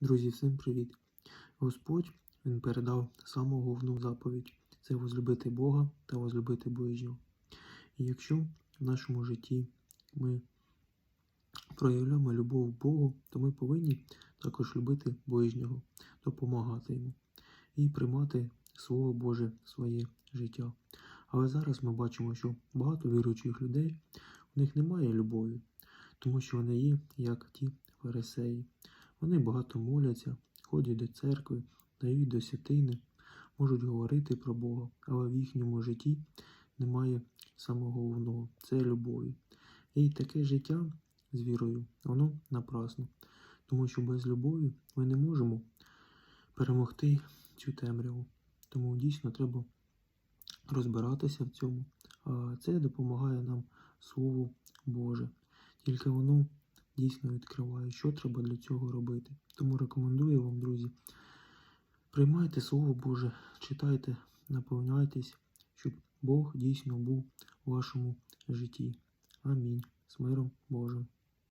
Друзі, всім привіт! Господь Він передав саму головну заповідь це возлюбити Бога та возлюбити ближнього. І якщо в нашому житті ми проявляємо любов Богу, то ми повинні також любити ближнього, допомагати йому і приймати Слово Боже в своє життя. Але зараз ми бачимо, що багато віруючих людей у них немає любові, тому що вони є як ті фарисеї. Вони багато моляться, ходять до церкви, дають десятини, можуть говорити про Бога, але в їхньому житті немає самого головного це любові. І таке життя з вірою, воно напрасно, тому що без любові ми не можемо перемогти цю темряву. Тому дійсно треба розбиратися в цьому. А це допомагає нам Слово Боже. Тільки воно дійсно відкриває, що треба для цього робити. Тому рекомендую вам, друзі, приймайте Слово Боже, читайте, наповняйтесь, щоб Бог дійсно був у вашому житті. Амінь. З миром Божим.